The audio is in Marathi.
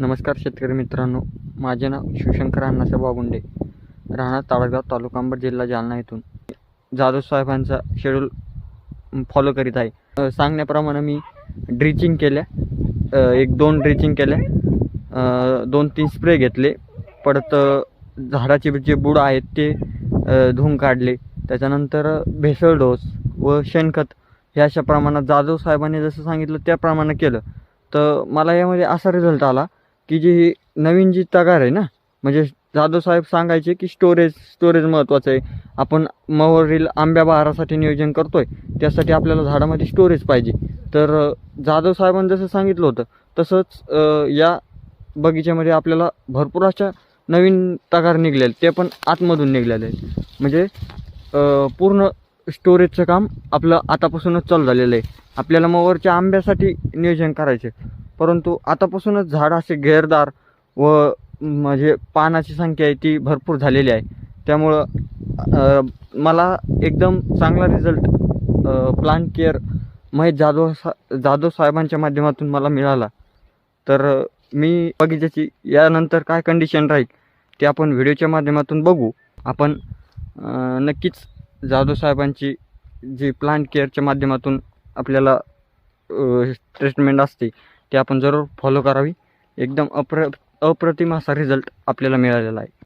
नमस्कार शेतकरी मित्रांनो. माझे नाव शिवशंकर अण्णासाहेब बागुंडे. राहणार ताळगाव तालुका अंबड जिल्हा जालना येथून जाधव साहेबांचा शेड्यूल फॉलो करीत आहे. सांगण्याप्रमाणे मी ड्रिचिंग केल्या. एक दोन ड्रिचिंग केल्या. दोन तीन स्प्रे घेतले. परत झाडाचे जे बुड आहेत ते धुवून काढले. त्याच्यानंतर भेसळ डोस व शेणखत हे अशा प्रमाणात जाधव साहेबांनी जसं सांगितलं त्याप्रमाणे केलं. तर मला यामध्ये असा रिझल्ट आला की जी ही नवीन जी तगार आहे ना म्हणजे जाधव साहेब सांगायचे की स्टोरेज स्टोरेज महत्त्वाचं आहे. आपण मवरील आंब्या बहारासाठी नियोजन करतोय त्यासाठी आपल्याला झाडामध्ये स्टोरेज पाहिजे. तर जाधव साहेबांनी जसं सांगितलं होतं तसंच या बगीच्यामध्ये आपल्याला भरपूर अशा नवीन तगार निघलेले ते पण आतमधून निघलेले आहेत. म्हणजे पूर्ण स्टोरेजचं काम आपलं आतापासूनच चालू झालेलं आहे. आपल्याला मोवरच्या आंब्यासाठी नियोजन करायचे परंतु आतापासूनच झाड असे घेरदार व म्हणजे पानाची संख्या आहे ती भरपूर झालेली आहे. त्यामुळं मला एकदम चांगला result plant care Mahesh Jadhav सा जाधव साहेबांच्या माध्यमातून मला मिळाला. तर मी बगीचाची यानंतर काय कंडिशन राहील ते आपण व्हिडिओच्या माध्यमातून बघू. आपण नक्कीच जाधव साहेबांची जी प्लांट केअरच्या माध्यमातून आपल्याला ट्रीटमेंट असते ते आपण जरूर फॉलो करावी. एकदम अप्र अप्रतिम असा रिझल्ट आपल्याला मिळालेला आहे.